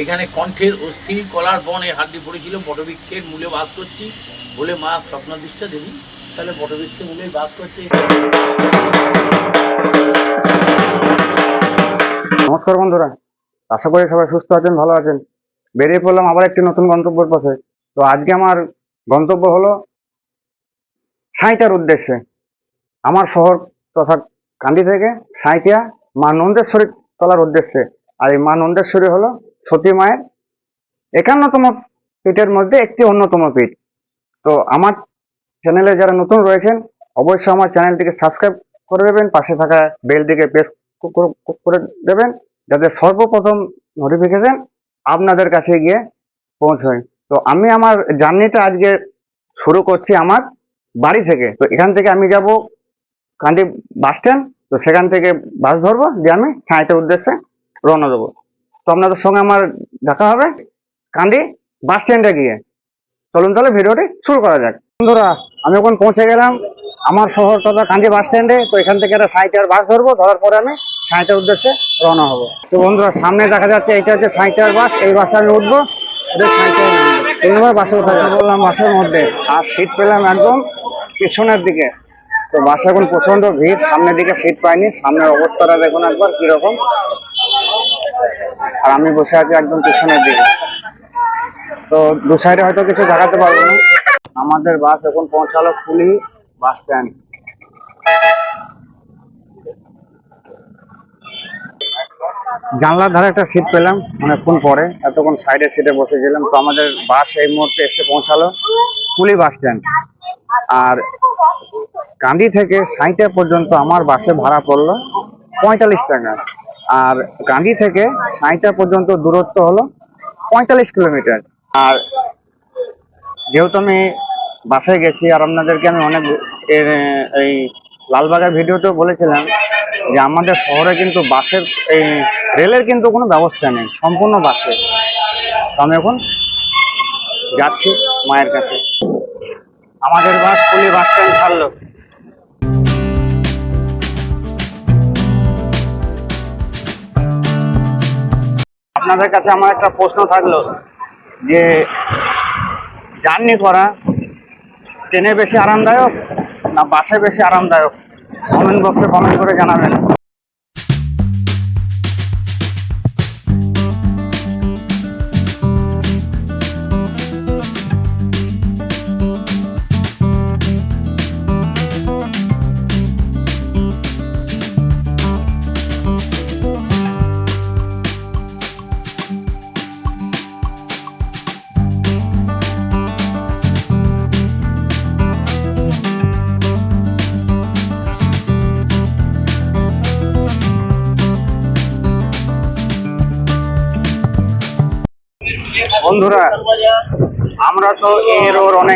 এইখানে কণ্ঠের অস্থি, কলার বনে হাড্ডি পড়েছিল। বটবৃক্ষের মূলে বাস করছি বলে মা স্বপ্নাদিষ্টা দেবী। তাহলে বটবৃক্ষের মূলে বাস করছে। নমস্কার বন্ধুরা। আশা করি সবাই সুস্থ আছেন, ভালো আছেন। বেরিয়ে পড়লাম আবার একটি নতুন গন্তব্যের পথে। তো আজকে আমার গন্তব্য হলো সাঁইটার উদ্দেশ্যে। আমার শহর তথা কান্দি থেকে সাঁইটিয়া মা নন্দেশ্বরী তলার উদ্দেশ্যে। আর এই মা নন্দেশ্বরী হলো সতী মায়ের একান্নতম পীঠের মধ্যে একটি অন্যতম পীঠ। তো আমার চ্যানেলে যারা নতুন রয়েছেন, অবশ্যই আমার চ্যানেলটিকে সাবস্ক্রাইব করে দেবেন, পাশে থাকা বেলটিকে প্রেস করে দেবেন, যাতে সর্বপ্রথম নোটিফিকেশন আপনাদের কাছে গিয়ে পৌঁছয়। তো আমি আমার জার্নিটা আজকে শুরু করছি আমার বাড়ি থেকে। তো এখান থেকে আমি যাব কান্দি বাস স্ট্যান্ড তো সেখান থেকে বাস ধরবো, দিয়ে আমি ছাঁইটার উদ্দেশ্যে রওনা দেবো। তো আপনাদের সঙ্গে আমার দেখা হবে কান্দি বাস স্ট্যান্ডে গিয়ে। চলুন তাহলে ভিডিওটি শুরু করা যাক। বন্ধুরা, আমি এখন পৌঁছে গেলাম আমার শহর তথা কান্দি বাস স্ট্যান্ডে তো এখান থেকে একটা সাঁইটার বাস ধরবো, ধরার পরে আমি সাঁইটার উদ্দেশ্যে রওনা হব। তো বন্ধুরা, সামনে দেখা যাচ্ছে এটা হচ্ছে সাঁইটার বাস এই বাসে আমি উঠবো এটা সাঁইটার তিন বাসে বললাম বাসের মধ্যে আর সিট পেলাম একদম পিছনের দিকে। তো বাসে এখন প্রচণ্ড ভিড়, সামনের দিকে সিট পাইনি, সামনের অবস্থাটা দেখুন একবার কীরকম। আর আমি বসে আছি একদম পিছনের দিকে। তো দু সাইডে হয়তো কিছু দেখাতে পারব না। আমাদের বাস এখন পৌঁছালো ফুলি বাস স্ট্যান্ড জানলার ধারে একটা সিট পেলাম, অনেকক্ষণ পরে, এতক্ষণ সাইডের সিটে বসেছিলাম তো আমাদের বাস এই মুহূর্তে এসে পৌঁছালো কুলি বাস স্ট্যান্ড আর কান্দি থেকে সাইটা পর্যন্ত আমার বাসে ভাড়া পড়ল পঁয়তাল্লিশ টাকা। আর কান্দি থেকে সাইটা পর্যন্ত দূরত্ব হলো পঁয়তাল্লিশ কিলোমিটার। আর যেহেতু আমি বাসে গেছি, আর আপনাদেরকে আমি অনেক এই লালবাগের ভিডিওতেও বলেছিলাম যে আমাদের শহরে কিন্তু বাসের, এই রেলের কিন্তু কোনো ব্যবস্থা নেই, সম্পূর্ণ বাসে। আমি এখন যাচ্ছি মায়ের কাছে। আমাদের বাস, পুলি বাস স্ট্যান্ড ছাড়লো। আপনাদের কাছে আমার একটা প্রশ্ন থাকল যে, জার্নি করা ট্রেনে বেশি আরামদায়ক না বাসে বেশি আরামদায়ক? কমেন্ট বক্সে কমেন্ট করে জানাবেন।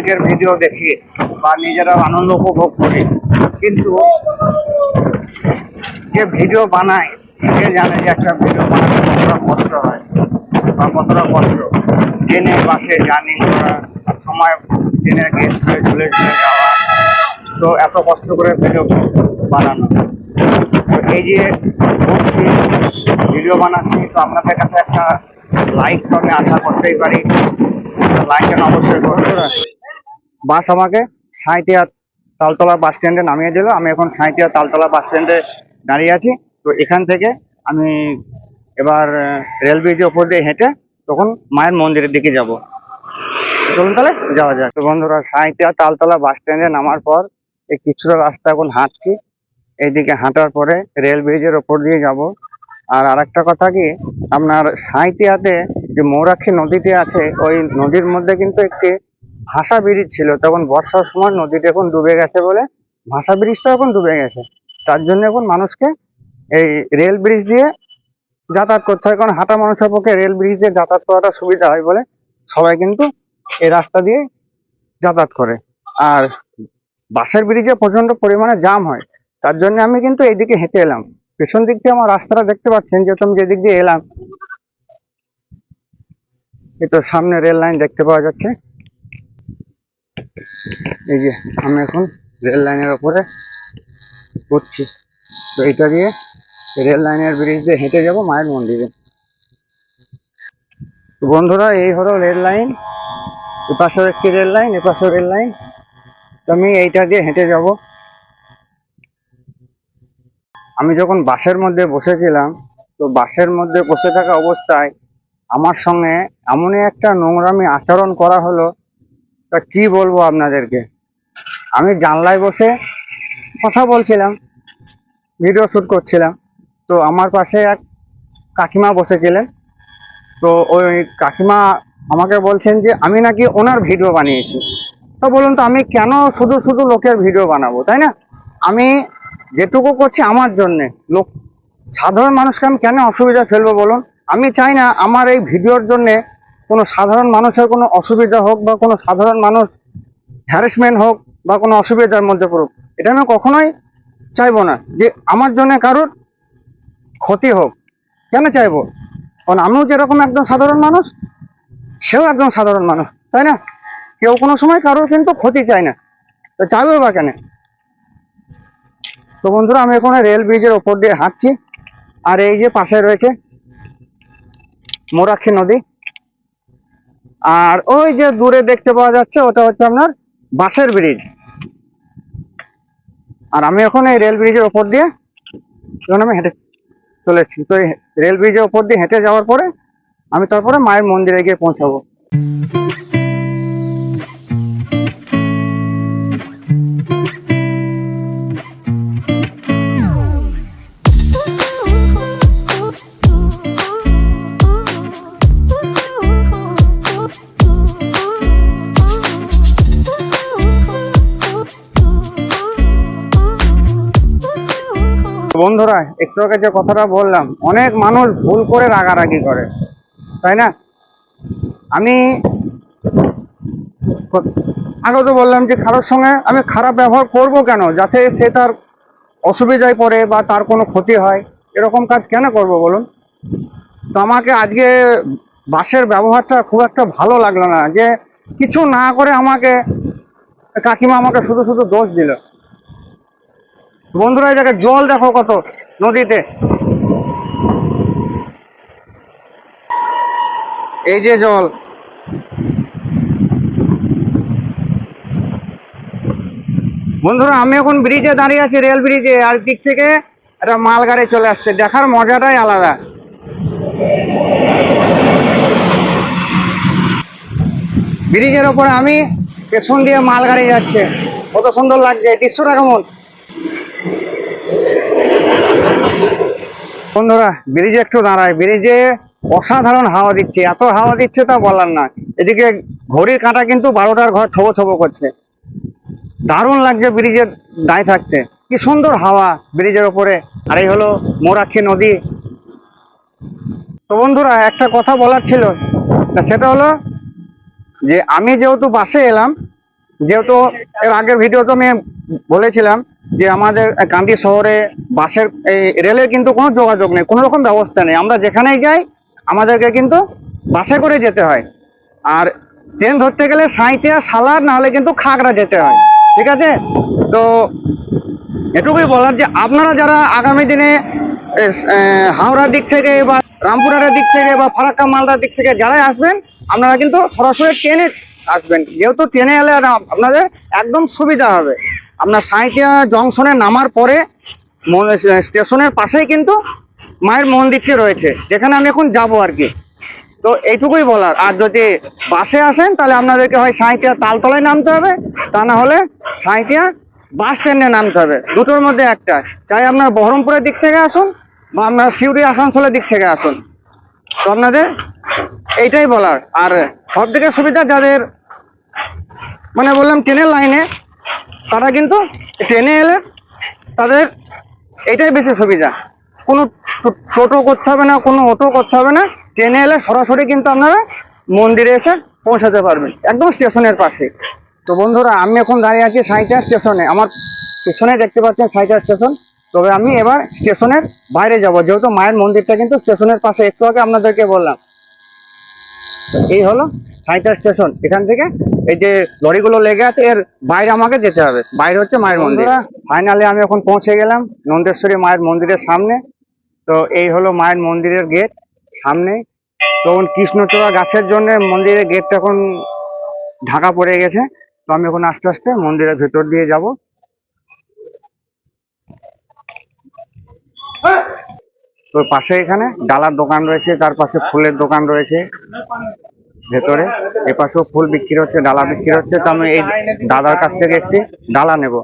অনেকের ভিডিও দেখি বা নিজেরা আনন্দ উপভোগ করি। কিন্তু যে ভিডিও বানায় সে জানে যে একটা ভিডিও বানাতে কতটা কষ্ট হয় বা কতটা কষ্ট। ট্রেনে বাসে করা সময় ট্রেনের গেট হয়ে ঝুলে ঝুলে যাওয়া। তো এত কষ্ট করে ভিডিও বানানো। এই যে করছি ভিডিও বানাচ্ছি, তো আপনাদের কাছে একটা লাইক তো আমি আশা করতেই পারি। লাইকটা অবশ্যই করবেন। বাস আমাকে সাঁইটিয়া তালতলা বাস স্ট্যান্ডে নামিয়ে দিল। আমি এখন সাঁইটিয়া তালতলা বাস স্ট্যান্ডে দাঁড়িয়ে আছি। তো এখান থেকে আমি এবার রেল ব্রিজের ওপর দিয়ে হেঁটে তখন মায়ের মন্দিরের দিকে যাব। চলুন তাহলে, যাওয়া যায় তো বন্ধুরা সাঁইটিয়া তালতলা বাস স্ট্যান্ডে নামার পর এই কিছুটা রাস্তা এখন হাঁটছি। এইদিকে হাঁটার পরে রেল ব্রিজের ওপর দিয়ে যাব। আর আরেকটা কথা কি, আপনার সাঁইটিয়াতে যে মৌরাক্ষী নদীটি আছে, ওই নদীর মধ্যে কিন্তু একটি ভাষা ব্রিজ ছিল, তখন বর্ষার সময় নদীটা এখন ডুবে গেছে বলে ভাষা ব্রিজটা এখন ডুবে গেছে। তার জন্য এখন মানুষকে এই রেল ব্রিজ দিয়ে যাতায়াত করতে হয়, কারণ হাঁটা মানুষের পক্ষে রেল ব্রিজ দিয়ে যাতায়াত করাটা সুবিধা হয় বলে সবাই কিন্তু এই রাস্তা দিয়ে যাতায়াত করে। আর বাসের ব্রিজে প্রচণ্ড পরিমাণে জাম হয়, তার জন্য আমি কিন্তু এইদিকে হেঁটে এলাম। পেছন দিক দিয়ে আমার রাস্তাটা দেখতে পাচ্ছেন যেহেতু আমি যেদিক দিয়ে এলাম, এই তো সামনে রেল লাইন দেখতে পাওয়া যাচ্ছে। এই যে আমি এখন রেল লাইনের ওপরে উঠছি। তো এটা দিয়ে রেল লাইনের ব্রিজ দিয়ে হেঁটে যাব মায়ের মন্দিরে। বন্ধুরা, এই হলো রেল লাইন এপাশেও একটি রেল লাইন এপাশেও রেল লাইন তো আমি এইটা দিয়ে হেঁটে যাব। আমি যখন বাসের মধ্যে বসেছিলাম, তো বাসের মধ্যে বসে থাকা অবস্থায় আমার সঙ্গে এমনই একটা নোংরামি আচরণ করা হলো তা কি বলব আপনাদেরকে? আমি জানলায় বসে কথা বলছিলাম ভিডিও শ্যুট করছিলাম। তো আমার পাশে এক কাকিমা বসেছিলেন তো ওই কাকিমা আমাকে বলছেন যে, আমি নাকি ওনার ভিডিও বানিয়েছি। তো বলুন তো, আমি কেন শুধু শুধু লোকের ভিডিও বানাবো, তাই না? আমি যেটুকু করছি আমার জন্যে। লোক, সাধারণ মানুষকে আমি কেন অসুবিধা ফেলব বলুন? আমি চাই না আমার এই ভিডিওর জন্যে কোনো সাধারণ মানুষের কোনো অসুবিধা হোক বা কোনো সাধারণ মানুষ হ্যারাসমেন্ট হোক বা কোনো অসুবিধার মধ্যে পড়ুক, এটা আমি কখনোই চাইব না যে আমার জন্য কারোর ক্ষতি হোক। কেন চাইব? কারণ আমিও যেরকম একজন সাধারণ মানুষ, সেও একজন সাধারণ মানুষ, তাই না? কেউ কোনো সময় কারোর কিন্তু ক্ষতি চায় না। তো চাইবে বা কেন? তো বন্ধুরা, আমি এখন রেল ব্রিজের ওপর দিয়ে হাঁটছি, আর এই যে পাশে রয়েছে মোরাক্ষী নদী। আর ওই যে দূরে দেখতে পাওয়া যাচ্ছে, ওটা হচ্ছে আপনার বাসের ব্রিজ। আর আমি এখন এই রেল ব্রিজের ওপর দিয়ে যখন আমি হেঁটে চলেছি তো রেল ব্রিজের ওপর দিয়ে হেঁটে যাওয়ার পরে আমি তারপরে মায়ের মন্দিরে গিয়ে পৌঁছাবো। বন্ধুরা একটু আগে যে কথাটা বললাম, অনেক মানুষ ভুল করে রাগারাগি করে, তাই না? আমি আগে তো বললাম যে কারোর সঙ্গে আমি খারাপ ব্যবহার করব কেন, যাতে সে তার অসুবিধায় পড়ে বা তার কোনো ক্ষতি হয়, এরকম কাজ কেন করব বলুন? তো আমাকে আজকে বাসের ব্যবহারটা খুব একটা ভালো লাগল না, যে কিছু না করে আমাকে কাকিমা আমাকে শুধু শুধু দোষ দিল। বন্ধুরা, এই জল দেখো কত নদীতে। এই যে জল। বন্ধুরা, আমি এখন ব্রিজে দাঁড়িয়ে আছি, রেল ব্রিজে। আর দিক থেকে একটা মালগাড়ি চলে আসছে। দেখার মজাটাই আলাদা। ব্রিজের ওপর আমি পেছন দিয়ে মালগাড়ি যাচ্ছে। কত সুন্দর লাগছে। দৃশ্যটা কেমন? বন্ধুরা, ব্রিজে একটু দাঁড়ায় ব্রিজে অসাধারণ হাওয়া দিচ্ছে। এত হাওয়া দিচ্ছে তা বলার না। এদিকে ঘড়ির কাঁটা কিন্তু বারোটার ঘর ছোবো ছোবো করছে। দারুণ লাগছে ব্রিজের দাঁড়িয়ে থাকতে। কি সুন্দর হাওয়া ব্রিজের ওপরে। আর এই হলো মোরাক্ষী নদী। তো বন্ধুরা, একটা কথা বলার ছিল। সেটা হলো যে, আমি যেহেতু বাসে এলাম যেহেতু এর আগের ভিডিওতে আমি বলেছিলাম যে আমাদের কান্দি শহরে বাসের এই রেলের কিন্তু কোনো যোগাযোগ নেই, কোনো রকম ব্যবস্থা নেই। আমরা যেখানেই যাই, আমাদেরকে কিন্তু বাসে করে যেতে হয়। আর ট্রেন ধরতে গেলে সাঁইতিয়া সালার না হলে কিন্তু খাগড়া যেতে হয়। ঠিক আছে? তো এটুকুই বলার যে আপনারা যারা আগামী দিনে হাওড়ার দিক থেকে বা রামপুরহাটের দিক থেকে বা ফারাক্কা মালদার দিক থেকে যারাই আসবেন, আপনারা কিন্তু সরাসরি ট্রেনে আসবেন। যেহেতু ট্রেনে এলে আপ- আপনাদের একদম সুবিধা হবে। আপনার সাঁইতিয়া জংশনে নামার পরে স্টেশনের পাশেই কিন্তু মায়ের মন্দিরটি রয়েছে। যেখানে আমি এখন যাব আর কি। তো এইটুকুই বলার। আর যদি বাসে আসেন, তাহলে আপনাদেরকে হয় সাঁইতিয়া তালতলায় নামতে হবে, তা না হলে সাঁইতিয়া বাস স্ট্যান্ডে নামতে হবে। দুটোর মধ্যে একটা। চাই আপনার বহরমপুরের দিক থেকে আসুন বা আপনার সিউড়ি আসানসোলের দিক থেকে আসুন। তো আপনাদের এইটাই বলার। আর সব থেকে সুবিধা যাদের মানে বললাম ট্রেনের লাইনে, তারা কিন্তু ট্রেনে এলে তাদের এটাই বেশি সুবিধা। কোনো টোটো করতে হবে না, কোনো অটো করতে হবে না। ট্রেনে এলে সরাসরি কিন্তু আপনারা মন্দিরে এসে পৌঁছাতে পারবেন, একদম স্টেশনের পাশে। তো বন্ধুরা, আমি এখন দাঁড়িয়ে আছি সাঁইটা স্টেশনে। আমার পিছনে দেখতে পাচ্ছেন সাঁইটা স্টেশন। তবে আমি এবার স্টেশনের বাইরে যাব যেহেতু মায়ের মন্দিরটা কিন্তু স্টেশনের পাশে। একটু আগে আপনাদেরকে বললাম। এই হলো সাঁইটা স্টেশন। এখান থেকে এই যে লরিগুলো লেগে আছে এর বাইরে আমাকে যেতে হবে। বাইরে হচ্ছে মায়ের মন্দির। ফাইনালি আমি এখন পৌঁছে গেলাম নন্দেশ্বরী মায়ের মন্দিরের সামনে। তো এই হলো মায়ের মন্দিরের গেট সামনে। তখন কৃষ্ণচূড়া গাছের জন্য মন্দিরের গেটটা এখন ঢাকা পড়ে গেছে। তো আমি এখন আস্তে আস্তে মন্দিরের ভেতর দিয়ে যাব। তো পাশে এখানে ডালার দোকান রয়েছে তার পাশে ফুলের দোকান রয়েছে ভেতরে। এ পাশেও ফুল বিক্রি হচ্ছে ডালা বিক্রি হচ্ছে। তো আমি এই দাদার কাছ থেকে একটি ডালা নেব।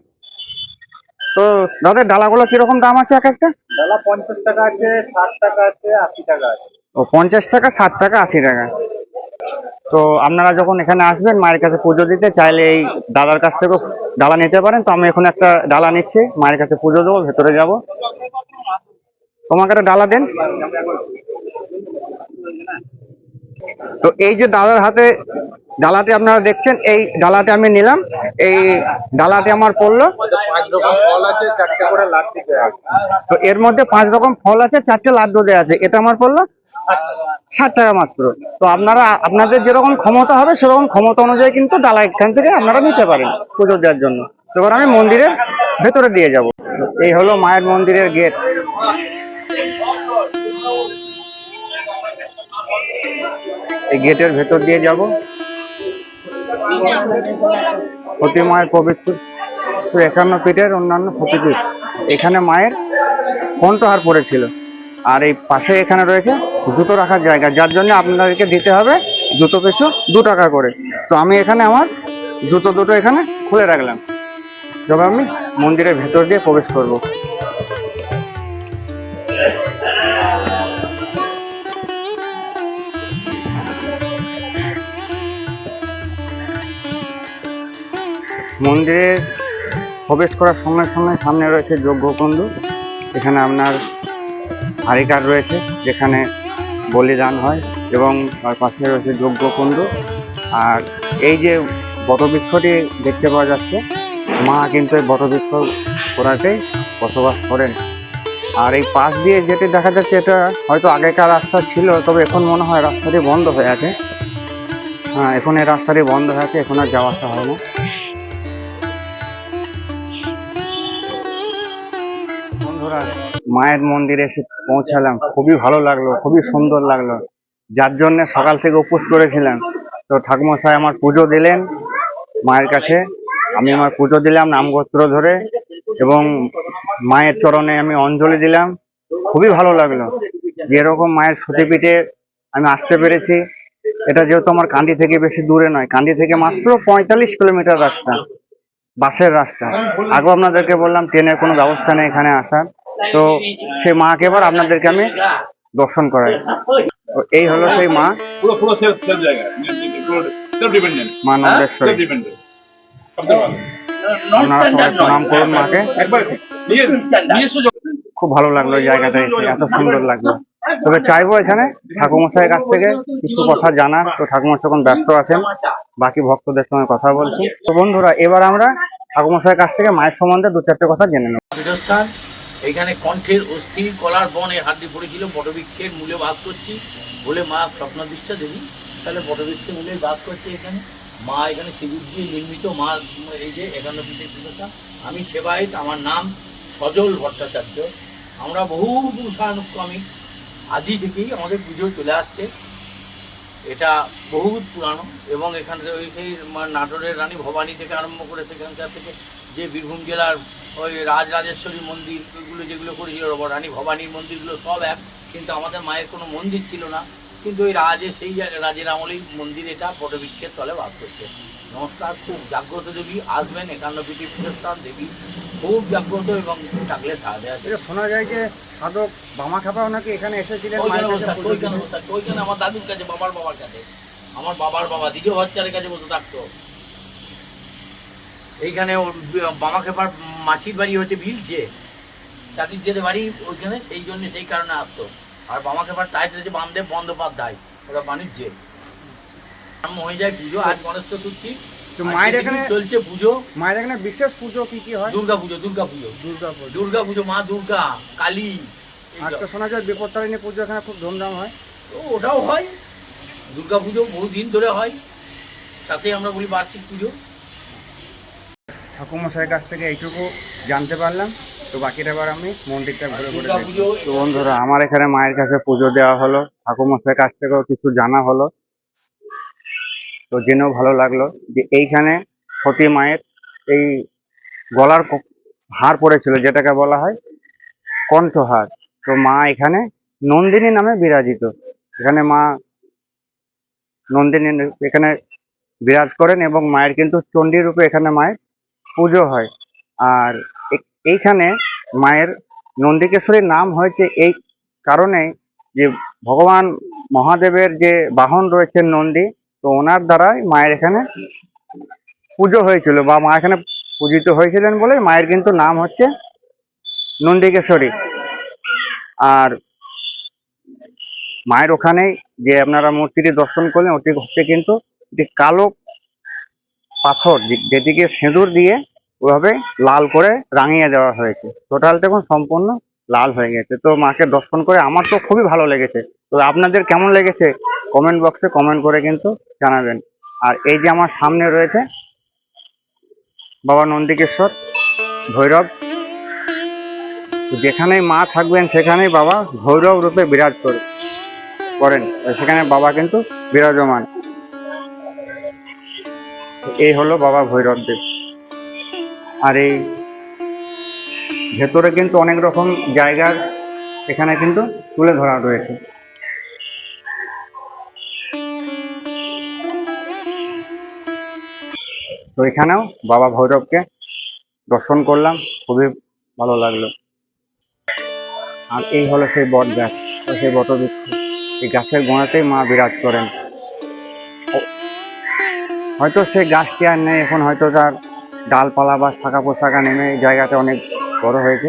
তো দাদা ডালাগুলো কীরকম দাম আছে এক একটা? ডালা পঞ্চাশ টাকা আছে ষাট টাকা আছে আশি টাকা আছে। ও পঞ্চাশ টাকা ষাট টাকা আশি টাকা। তো আপনারা যখন এখানে আসবেন মায়ের কাছে পুজো দিতে চাইলে এই দাদার কাছ থেকেও ডালা নিতে পারেন। তো আমি এখন একটা ডালা নিচ্ছি মায়ের কাছে পুজো দেবো ভেতরে যাব। তোমাকে একটা ডালা দেন। তো এই যে দাদার হাতে ডালাটি আপনারা দেখছেন, এই ডালাটি আমি নিলাম। এই ডালাটি আমার পড়ল। তো এর মধ্যে পাঁচ রকম ফল আছে, চারটে লাড্ডু দেওয়া আছে। এটা আমার পড়ল ষাট টাকা মাত্র। তো আপনারা, আপনাদের যেরকম ক্ষমতা হবে, সেরকম ক্ষমতা অনুযায়ী কিন্তু ডালা এখান থেকে আপনারা নিতে পারেন পুজো দেওয়ার জন্য। তো আমি মন্দিরের ভেতরে দিয়ে যাব। এই হলো মায়ের মন্দিরের গেট। এই গেটের ভেতর দিয়ে যাব। প্রতি মায়ের পবিত্র একান্ন পিঠের অন্যান্য প্রতিপীঠ এখানে মায়ের কণ্ঠহার পড়েছিল। আর এই পাশে এখানে রয়েছে জুতো রাখার জায়গা, যার জন্য আপনাদেরকে দিতে হবে জুতো পিছু দু টাকা করে। তো আমি এখানে আমার জুতো দুটো এখানে খুলে রাখলাম। যখন আমি মন্দিরের ভেতর দিয়ে প্রবেশ করব। মন্দিরে প্রবেশ করার সঙ্গে সঙ্গে সামনে রয়েছে যজ্ঞকুণ্ড। এখানে আপনার হারিকার রয়েছে, যেখানে বলিদান হয় এবং তার পাশে রয়েছে যজ্ঞকুণ্ড। আর এই যে বটবৃক্ষটি দেখতে পাওয়া যাচ্ছে, মা কিন্তু এই বটবৃক্ষ গোড়াতেই বসবাস করেন। আর এই পাশ দিয়ে যেটি দেখা যাচ্ছে, এটা হয়তো আগেকার রাস্তা ছিল, তবে এখন মনে হয় রাস্তাটি বন্ধ হয়ে আছে। হ্যাঁ এখন এই রাস্তাটি বন্ধ হয়ে আছে, এখন আর যাওয়া আসা হয় না। মায়ের মন্দিরে এসে পৌঁছালাম। খুবই ভালো লাগল, খুবই সুন্দর লাগল। যার জন্য সকাল থেকে উপোস করেছিলাম। তো ঠাকুমশাই আমার পুজো দিলেন মায়ের কাছে। আমি আমার পুজো দিলাম নামগোত্র ধরে এবং মায়ের চরণে আমি অঞ্জলি দিলাম। খুবই ভালো লাগল। যে এরকম মায়ের সতীপীঠে আমি আসতে পেরেছি, এটা যেহেতু আমার কান্দি থেকে বেশি দূরে নয়, কান্দি থেকে মাত্র পঁয়তাল্লিশ কিলোমিটার রাস্তা, বাসের রাস্তা। আগেও আপনাদেরকে বললাম, ট্রেনের কোনো ব্যবস্থা নেই এখানে আসার। তো সেই মাকে এবার আপনাদেরকে আমি দর্শন করাই। তো এই হলো সেই মা। পুরো পুরো সেলফ সেলফ জায়গা। পুরো ডিপেন্ডেন্ট মা নন্দেশ্বরী। আপনারা সবাই প্রণাম করুন মাকে। খুব ভালো লাগল এই জায়গাটা এসে। এত সুন্দর লাগল। তবে চাইব এখানে ঠাকুমশাইয়ের কাছ থেকে কিছু কথা জানার। তো ঠাকুমশাই এখন ব্যস্ত আছেন। বাকি ভক্তদের সঙ্গে কথা বলছি। তো বন্ধুরা এবার আমরা ঠাকুমশাইয়ের কাছ থেকে মায়ের সম্বন্ধে দু চারটে কথা জেনে নেব। এখানে কণ্ঠের অস্থির কলার বনে হাড্ডি পড়েছিল, বটবৃক্ষের মূলে বাস করছি বলে মা স্বপ্ন স্বপ্নদৃষ্টা দেবী। তাহলে বটবৃক্ষের মূলে বাস করছে এখানে। মা এখানে সিঁদুর দিয়ে নির্মিত, মা এই যে একান্ন পীঠের আমি সেবায়িত, আমার নাম সজল ভট্টাচার্য। আমরা বহু বংশানুক্রমিক আদি থেকেই আমাদের পুজো চলে আসছে। এটা বহুত পুরানো এবং এখানে ওই সেই নাটোরের রানী ভবানী থেকে আরম্ভ করে সেখানকার থেকে যে বীরভূম জেলার ওই রাজরাজেশ্বরী মন্দির ওইগুলো যেগুলো করেছিল রানী ভবানীর মন্দিরগুলো সব এক কিন্তু আমাদের মায়ের কোনো মন্দির ছিল না। কিন্তু ওই রাজে সেই জায়গায় রাজের আমলেই মন্দির এটা পটবৃক্ষের তলে বাস করছে। নমস্কার খুব জাগ্রত দেবী আসবেন একান্ন পীঠি পীঠস্থান দেবী। খুব জাগ্রত এবং ডাকলে সাড়া দেওয়া এটা শোনা যায় যে সাধক বামা খাপাও নাকি এখানে এসেছিলেন আমার দাদুর কাছে বাবার বাবার কাছে। আমার বাবার বাবা দ্বিতীয় বাচ্চারের কাছে বসে থাকতো। এইখানে ওর খেপার মাসির বাড়ি হচ্ছে ভিলছে। চাকরির যেতে বাড়ি ওইখানে সেই জন্য সেই কারণে আসতো। আর বামা খেপার টাইট হচ্ছে বামদেব বন্দ্যোপাধ্যায় ওরা বাণিজ্যে। আরম্ভ হয়ে যায় পুজো আজ গণেশ চতুর্থী মায়ের এখানে চলছে পুজো। মায়ের এখানে বিশেষ পুজো কি কি হয়? দুর্গা পুজো দুর্গা পুজো। দুর্গা পুজো। দুর্গা পুজো মা দুর্গা কালী আর তো শোনা যায় বিপত্তারিণী পুজো এখানে খুব ধুমধাম হয়। তো ওটাও হয়। দুর্গা পুজো বহুদিন ধরে হয়। তাতে আমরা বলি বার্ষিক পুজো। ঠাকুমশাইয়ের কাছ থেকে এইটুকু জানতে পারলাম। তো বাকিটা এবার আমি মন্দিরটা ঘুরে ঘুরে তো বন্ধুরা আমার এখানে মায়ের কাছে পুজো দেওয়া হলো। ঠাকুমশাইয়ের কাছ থেকেও কিছু জানা হলো। তো জেনেও ভালো লাগল যে এইখানে সতী মায়ের এই গলার হার পড়েছিল যেটাকে বলা হয় কণ্ঠহার। তো মা এখানে নন্দিনী নামে বিরাজিত। এখানে মা নন্দিনী এখানে বিরাজ করেন এবং মায়ের কিন্তু চণ্ডী রূপে এখানে মায়ের পুজো হয়। আর এইখানে মায়ের নন্দিকেশ্বরীর নাম হয়েছে এই কারণে যে ভগবান মহাদেবের যে বাহন রয়েছে নন্দী, তো ওনার দ্বারাই মায়ের এখানে পুজো হয়েছিল বা মা এখানে পূজিত হয়েছিলেন বলে মায়ের কিন্তু নাম হচ্ছে নন্দিকেশ্বরী। আর মায়ের ওখানেই যে আপনারা মূর্তিটি দর্শন করলেন ওটি হচ্ছে কিন্তু কালো পাথর যে- যেটিকে সিঁদুর দিয়ে ওভাবে লাল করে রাঙিয়ে দেওয়া হয়েছে। টোটাল দেখুন সম্পূর্ণ লাল হয়ে গেছে। তো মাকে দর্শন করে আমার তো খুবই ভালো লেগেছে। তো আপনাদের কেমন লেগেছে? কমেন্ট বক্সে কমেন্ট করে কিন্তু জানাবেন। আর এই যে আমার সামনে রয়েছে বাবা নন্দিকেশ্বর, ভৈরব। যেখানেই মা থাকবেন সেখানেই বাবা ভৈরব রূপে বিরাজ করে করেন। সেখানে বাবা কিন্তু বিরাজমান। এই হলো বাবা ভৈরব দেব। আর এই ভেতরে কিন্তু অনেক রকম জায়গার এখানে কিন্তু তুলে ধরা রয়েছে। তো এখানেও বাবা ভৈরবকে দর্শন করলাম, খুবই ভালো লাগল। আর এই হলো সেই বট গাছ সেই বটবৃক্ষ। এই গাছের গোড়াতেই মা বিরাজ করেন। হয়তো সেই গাছটি আর নেই, এখন হয়তো তার ডালপালা বা শাখা পোশাকা নেমে এই জায়গাটা অনেক বড় হয়েছে।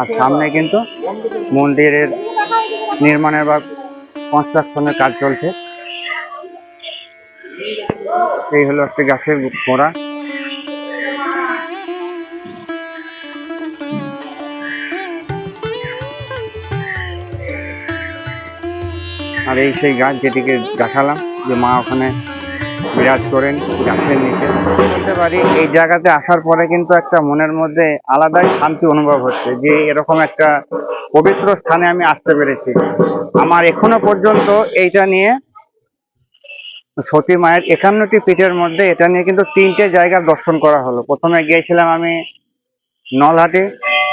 আর সামনে কিন্তু মন্দিরের নির্মাণের বা কনস্ট্রাকশনের কাজ চলছে। এই হলো একটি গাছের গোড়া। আর এই সেই গাছ যেটিকে দেখালাম যে মা ওখানে বিরাজ করেন গাছের নিচে। বলতে পারি, এই জায়গাতে আসার পরে কিন্তু একটা মনের মধ্যে আলাদাই শান্তি অনুভব হচ্ছে যে এরকম একটা পবিত্র স্থানে আমি আসতে পেরেছি। আমার এখনও পর্যন্ত এইটা নিয়ে সতী মায়ের একান্নটি পীঠের মধ্যে এটা নিয়ে কিন্তু তিনটে জায়গা দর্শন করা হলো। প্রথমে গিয়েছিলাম আমি নলহাটে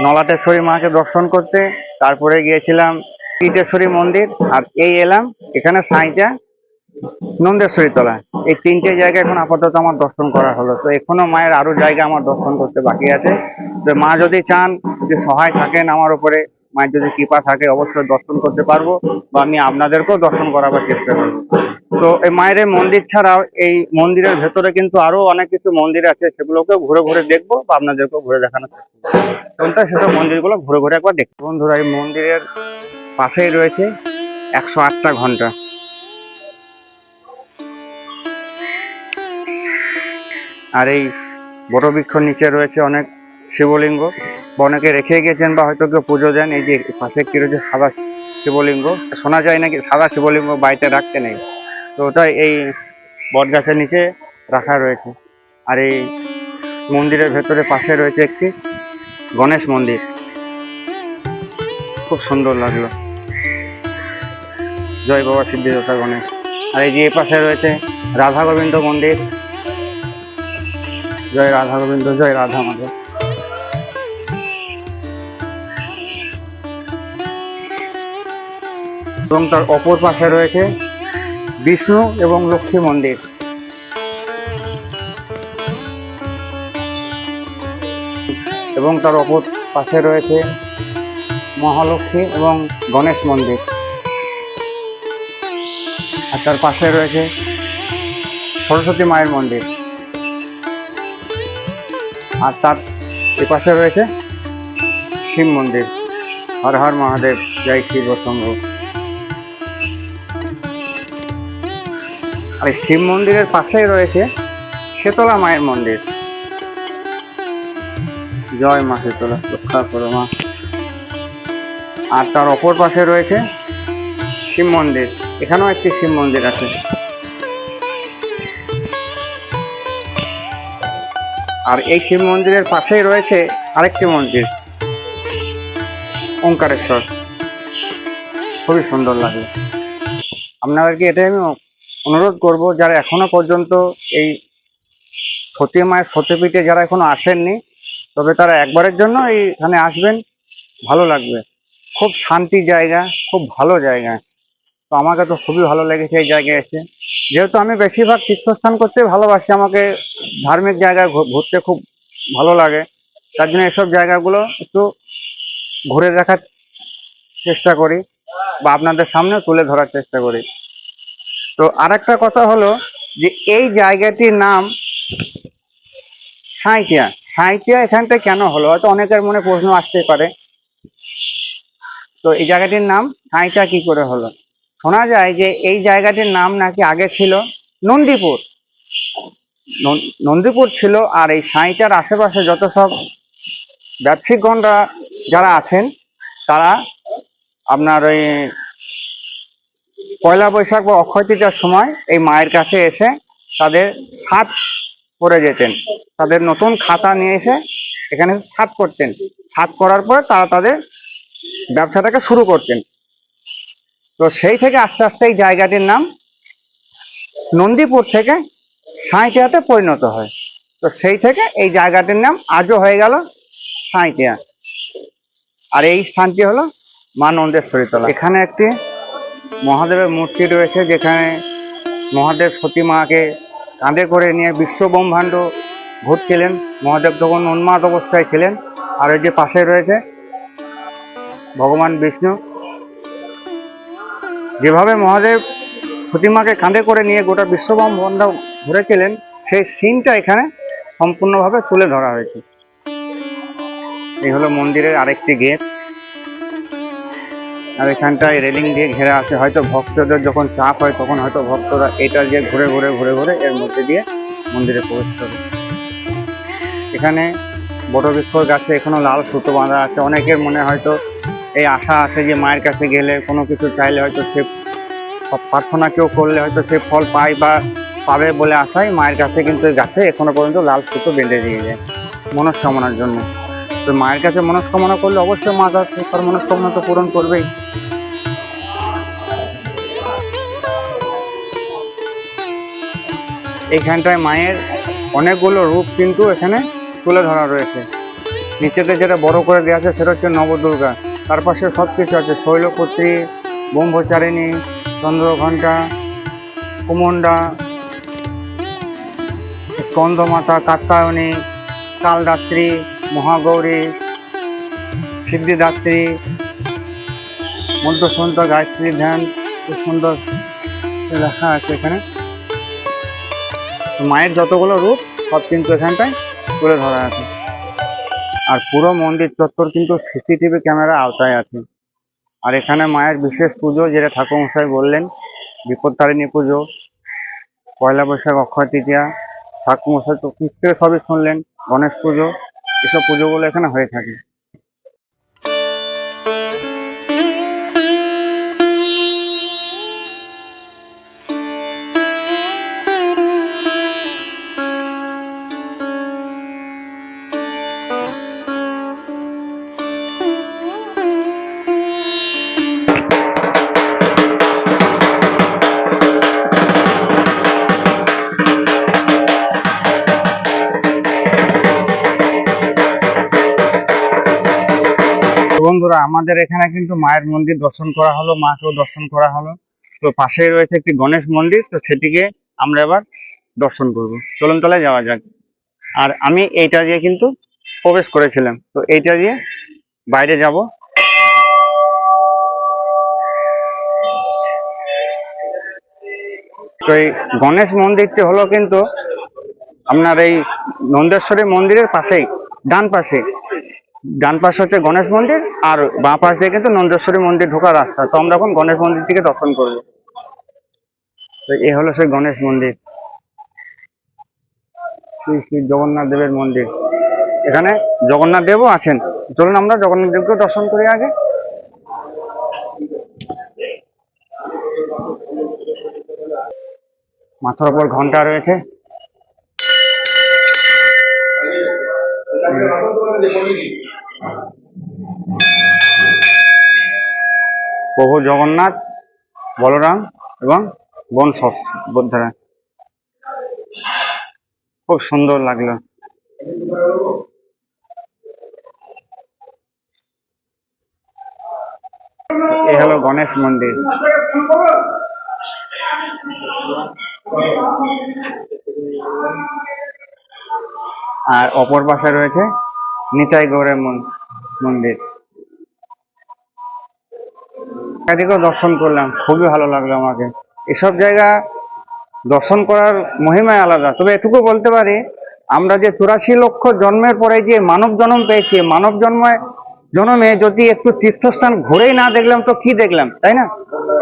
নলাটেশ্বরী মাকে দর্শন করতে। তারপরে গিয়েছিলাম পীঠেশ্বরী মন্দির, আর এই এলাম, এখানে সাঁইটা নন্দেশ্বরী তলা এই তিনটে জায়গা এখন আপাতত আমার দর্শন করা হলো। তো এখনও মায়ের আরও জায়গা আমার দর্শন করতে বাকি আছে। তো মা যদি চান যে সহায় থাকেন আমার উপরে, মায়ের যদি কৃপা থাকে, অবশ্যই দর্শন করতে পারব বা আমি আপনাদেরকেও দর্শন করাবার চেষ্টা করব। তো এই মায়ের মন্দির ছাড়াও এই মন্দিরের ভেতরে কিন্তু আরও অনেক কিছু মন্দির আছে, সেগুলোকেও ঘুরে ঘুরে দেখব বা আপনাদেরকেও ঘুরে দেখানো কোনটা সেসব মন্দিরগুলো ঘুরে ঘুরে একবার দেখব। বন্ধুরা, এই মন্দিরের পাশেই রয়েছে একশো আটটা ঘণ্টা। আর এই বটবৃক্ষ নিচে রয়েছে অনেক শিবলিঙ্গ। অনেকে রেখে গেছেন বা হয়তো কেউ পুজো দেন, এই যে পাশে কি রয়েছে সাদা শিবলিঙ্গ। শোনা যায় নাকি সাদা শিবলিঙ্গ বাড়িতে রাখতে নেই। তো ওটাই এই বট গাছের নিচে রাখা রয়েছে। আর এই মন্দিরের ভেতরে পাশে রয়েছে একটি গণেশ মন্দির। খুব সুন্দর লাগল। জয় বাবা সিদ্ধিদাতা গণেশ। আর এই যে এ পাশে রয়েছে রাধা গোবিন্দ মন্দির। জয় রাধা গোবিন্দ, জয় রাধা মাধব। এবং তার অপর পাশে রয়েছে বিষ্ণু এবং লক্ষ্মী মন্দির। এবং তার অপর পাশে রয়েছে মহালক্ষ্মী এবং গণেশ মন্দির। আর তার পাশে রয়েছে সরস্বতী মায়ের মন্দির। আর তার এপাশে রয়েছে শিব মন্দির। হর হর মহাদেব, জয় শিব শম্ভ আর শিব মন্দিরের পাশেই রয়েছে শেতলা মায়ের মন্দির। জয় মা শীতলা, রক্ষা করো মা। আর তার অপর পাশে রয়েছে শিব মন্দির। এখানেও একটি শিব মন্দির আছে। আর এই শিব মন্দিরের পাশেই রয়েছে আরেকটি মন্দির, ওঙ্কারেশ্বর। খুবই সুন্দর লাগে। আপনাদেরকে এটাই আমি অনুরোধ করব, যারা এখনও পর্যন্ত এই সতী মায়ের সতীপীঠে যারা এখনও আসেননি, তবে তারা একবারের জন্য এইখানে আসবেন, ভালো লাগবে। খুব শান্তি জায়গা, খুব ভালো জায়গা। তো আমাকে তো খুবই ভালো লেগেছে এই জায়গায় এসে। যেহেতু আমি বেশিরভাগ তীর্থস্থান করতে ভালোবাসি, আমাকে ধার্মিক জায়গায় ঘু- ঘুরতে খুব ভালো লাগে। তার জন্য এসব জায়গাগুলো একটু ঘুরে দেখার চেষ্টা করি বা আপনাদের সামনে তুলে ধরার চেষ্টা করি। তো আরেকটা কথা হলো যে এই জায়গাটির নাম সাঁইটিয়া সাঁইটিয়া এখানটা কেন হলো? হয়তো অনেকের মনে প্রশ্ন আসতে পারে। তো এই জায়গাটির নাম সাঁইটিয়া কি করে হলো? শোনা যায় যে এই জায়গাটির নাম নাকি আগে ছিল নন্দীপুর। নন- নন্দীপুর ছিল আর এই সাঁইটার আশেপাশে যত সব ব্যবসায়িকগণরা যারা আছেন, তারা আপনার ওই পয়লা বৈশাখ বা অক্ষয় সময় এই মায়ের কাছে এসে তাদের সাত করে যেতেন। তাদের নতুন খাতা নিয়ে এসে এখানে সাত করতেন। সাত করার পরে তারা তাদের ব্যবসাটাকে শুরু করতেন। তো সেই থেকে আস্তে আস্তে এই জায়গাটির নাম নন্দীপুর থেকে সাঁইটিয়াতে পরিণত হয়। তো সেই থেকে এই জায়গাটির নাম আজও হয়ে গেল সাঁইটিয়া। আর এই স্থানটি হলো মা নন্দেশ্বরী তলা। এখানে একটি মহাদেবের মূর্তি রয়েছে যেখানে মহাদেব সতী মাকে কাঁধে করে নিয়ে বিশ্ব ব্রহ্মাণ্ড ঘুরছিলেন। মহাদেব তখন উন্মাদ অবস্থায় ছিলেন। আর ওই যে পাশে রয়েছে ভগবান বিষ্ণু। যেভাবে মহাদেব প্রতিমাকে কাঁধে করে নিয়ে গোটা বিশ্বব্রহ্মাণ্ড ঘুরেছিলেন সেই সিনটা এখানে সম্পূর্ণভাবে তুলে ধরা হয়েছে। এই হলো মন্দিরের আরেকটি গেট। আর এখানটায় রেলিং দিয়ে ঘেরা আছে। হয়তো ভক্তদের যখন চাপ হয়, তখন হয়তো ভক্তরা এটা দিয়ে ঘুরে ঘুরে ঘুরে ঘুরে এর মধ্যে দিয়ে মন্দিরে প্রবেশ করে। এখানে বটবৃক্ষর গাছে এখনও লাল সুতো বাঁধা আছে। অনেকের মনে হয়তো এই আশা আছে যে মায়ের কাছে গেলে কোনো কিছু চাইলে হয়তো সে প্রার্থনা কেউ করলে হয়তো সে ফল পায় বা পাবে বলে আশায় মায়ের কাছে কিন্তু গাছে, এখনও পর্যন্ত লাল সুতো বেঁধে দিয়ে যায় মনস্কামনার জন্য। তো মায়ের কাছে মনস্কামনা করলে অবশ্যই মা তার তার মনস্কামনা তো পূরণ করবেই। এইখানটায় মায়ের অনেকগুলো রূপ কিন্তু এখানে তুলে ধরা রয়েছে। নিচেতে যেটা বড় করে দেওয়া আছে সেটা হচ্ছে নবদুর্গা। তার পাশে সব কিছু আছে, শৈলপুত্রী, ব্রহ্মচারিণী, চন্দ্রঘণ্টা কুমন্ডা স্কন্দমাতা কাত্তায়নী কালদাত্রী, মহাগৌরী, সিদ্ধিদাত্রী, মধ্যসন্ত গায়ত্রী, ধ্যান খুব সুন্দর লেখা আছে এখানে। মায়ের যতগুলো রূপ, সব কিন্তু এখানটায় তুলে ধরা আছে। আর পুরো মন্দির চত্বর কিন্তু সিসিটিভি ক্যামেরা আওতায় আছে। আর এখানে মায়ের বিশেষ পুজো, যেটা ঠাকুরমশাই বললেন বিপত্তারিণী পুজো, পয়লা বৈশাখ, অক্ষয় তৃতীয়া ঠাকুরমশাই তো থেকে সবই শুনলেন গণেশ পুজো এসব পুজোগুলো এখানে হয়ে থাকে। বন্ধুরা, আমাদের এখানে কিন্তু মায়ের মন্দির দর্শন করা হলো, মাকেও দর্শন করা হলো। তো পাশেই রয়েছে একটি গণেশ মন্দির, তো সেটিকে আমরা এবার দর্শন করব। চলুন তলায় যাওয়া যাক। আর আমি এইটা দিয়ে কিন্তু প্রবেশ করেছিলাম। তো এইটা দিয়ে বাইরে যাব। তো এই গণেশ মন্দিরটি হলো কিন্তু আপনার এই নন্দেশ্বরী মন্দিরের পাশেই, ডান পাশে। ডান পাশে হচ্ছে গণেশ মন্দির আর বাঁ পাশ দিয়ে কিন্তু নন্দেশ্বরী মন্দির ঢোকার রাস্তা। তো আমরা এখন গণেশ মন্দির থেকে দর্শন করব। তো এ হলো সেই গণেশ মন্দির। শ্রী শ্রী জগন্নাথ দেবের মন্দির। এখানে জগন্নাথ দেবও আছেন। চলুন আমরা জগন্নাথ দেবকে দর্শন করি আগে। মাথার উপর ঘণ্টা রয়েছে। প্রভু জগন্নাথ বলরাম এবং বন বুদ্ধরা। খুব সুন্দর লাগল। এ হলো গণেশ মন্দির। আর অপর পাশে রয়েছে নিতাই গৌরের মন- মন্দির। এদিকেও দর্শন করলাম, খুবই ভালো লাগল আমাকে। এসব জায়গা দর্শন করার মহিমায় আলাদা। তবে এটুকু বলতে পারি, আমরা যে চুরাশি লক্ষ জন্মের পরে যে মানব জন্ম পেয়েছি মানব জন্মে জন্মে যদি একটু তীর্থস্থান ঘুরেই না দেখলাম, তো কি দেখলাম, তাই না?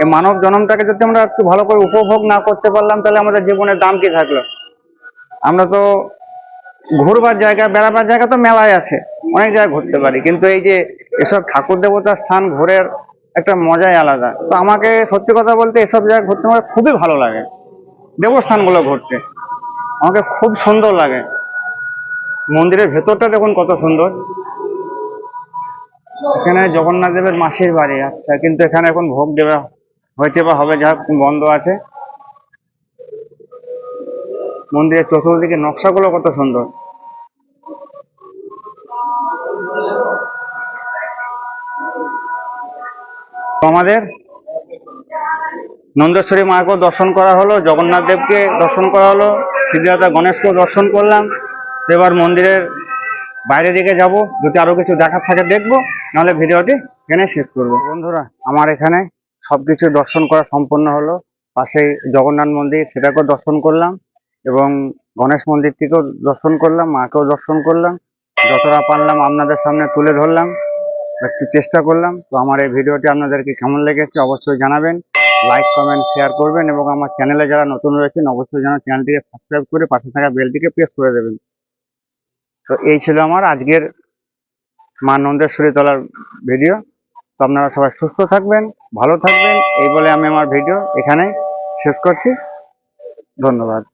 এই মানব জন্মটাকে যদি আমরা একটু ভালো করে উপভোগ না করতে পারলাম, তাহলে আমাদের জীবনের দাম কি থাকল? আমরা তো ঘুরবার জায়গা, বেড়াবার জায়গা তো মেলায় আছে, অনেক জায়গায় ঘুরতে পারি। কিন্তু এই যে এসব ঠাকুর দেবতার স্থান ঘোরের একটা মজাই আলাদা। তো আমাকে সত্যি কথা বলতে এসব জায়গা ঘুরতে আমার খুবই ভালো লাগে। দেবস্থানগুলো ঘুরতে। আমাকে খুব সুন্দর লাগে। মন্দিরের ভেতরটা দেখুন কত সুন্দর। এখানে জগন্নাথ দেবের মাসির বাড়ি আচ্ছা কিন্তু এখানে এখন ভোগ দেওয়া হয়েছে বা হবে যা বন্ধ আছে। মন্দিরের চতুর্দিকে নকশাগুলো কত সুন্দর। আমাদের নন্দেশ্বরী মাকেও দর্শন করা হলো, জগন্নাথ দেবকে দর্শন করা হলো, সিদ্ধিদাতা গণেশকেও দর্শন করলাম। এবার মন্দিরের বাইরে দিকে যাব, যদি আরও কিছু দেখার থাকে দেখব, নাহলে ভিডিওটি এখানে শেষ করব। বন্ধুরা, আমার এখানে সবকিছু দর্শন করা সম্পন্ন হলো। পাশে জগন্নাথ মন্দির, সেটাকেও দর্শন করলাম। এবং গণেশ মন্দিরটিকেও দর্শন করলাম, মাকেও দর্শন করলাম। যতটা পারলাম আপনাদের সামনে তুলে ধরলাম, একটু চেষ্টা করলাম। তো আমার এই ভিডিওটি আপনাদেরকে কেমন লেগেছে অবশ্যই জানাবেন, লাইক, কমেন্ট, শেয়ার করবেন এবং আমার চ্যানেলে যারা নতুন রয়েছেন অবশ্যই যেন চ্যানেলটিকে সাবস্ক্রাইব করে পাশে থাকা বেলটিকে প্রেস করে দেবেন। তো এই ছিল আমার আজকের মা নন্দেশ্বরী তলার ভিডিও। তো আপনারা সবাই সুস্থ থাকবেন, ভালো থাকবেন, এই বলে আমি আমার ভিডিও এখানে শেষ করছি। ধন্যবাদ।